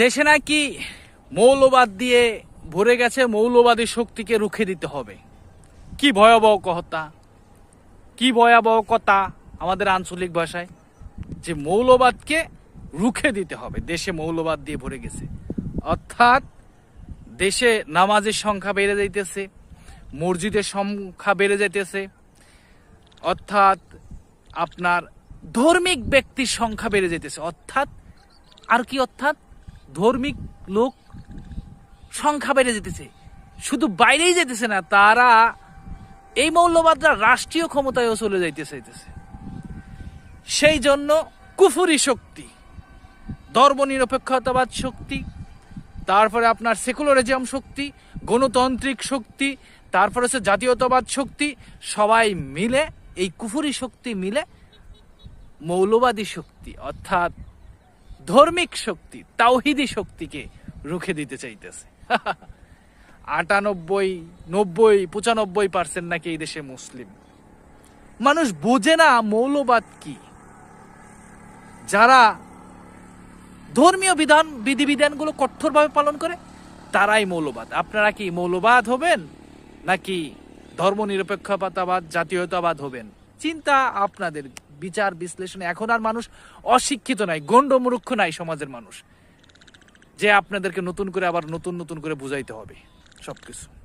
দেশে নাকি মৌলবাদ দিয়ে ভরে গেছে মৌলবাদী শক্তিকে রুখে দিতে হবে। কি ভয়াবহ কথা কি ভয়াবহ কথা আমাদের আঞ্চলিক ভাষায়? যে মৌলবাদকে রুখে দিতে হবে, দেশে মৌলবাদ দিয়ে ভরে গেছে। অর্থাৎ দেশে নামাজের সংখ্যা বেড়ে যাইতেছে, মসজিদের সংখ্যা বেড়ে যাইতেছে, অর্থাৎ আপনার ধর্মিক ব্যক্তির সংখ্যা বেড়ে যেতেছে অর্থাৎ আর কি অর্থাৎ? ধর্মিক লোক সংখ্যা বেড়ে যেতেছে। শুধু বাইরেই যেতেছে না, তারা এই মৌলবাদরা রাষ্ট্রীয় ক্ষমতায়ও চলে যাইতে চাইতেছে। সেই জন্য কুফুরি শক্তি, ধর্মনিরপেক্ষতাবাদ শক্তি, তারপরে আপনার সেকুলারিজম শক্তি, গণতান্ত্রিক শক্তি, তারপরে হচ্ছে জাতীয়তাবাদ শক্তি, সবাই মিলে, এই কুফুরি শক্তি মিলে মৌলবাদী শক্তি, অর্থাৎ ধর্মিক শক্তি, তাওহিদি শক্তিকে রুখে দিতে চাইতেছে। আটানব্বই, নব্বই, পঁচানব্বই পার্সেন্ট নাকি এই দেশে মুসলিম। মানুষ বোঝে না মৌলবাদ কি। যারা ধর্মীয় বিধান, বিধিবিধানগুলো কঠোরভাবে পালন করে, তারাই মৌলবাদ। আপনারা কি মৌলবাদ হবেন? নাকি ধর্মনিরপেক্ষতাবাদ, জাতীয়তাবাদ হবেন? চিন্তা আপনাদের বিচার, বিশ্লেষণে, এখন আর মানুষ অশিক্ষিত নাই গণ্ড মূর্খ নাই সমাজের মানুষ। যে আপনাদেরকে নতুন করে আবার নতুন নতুন করে বুঝাইতে হবে, সবকিছু।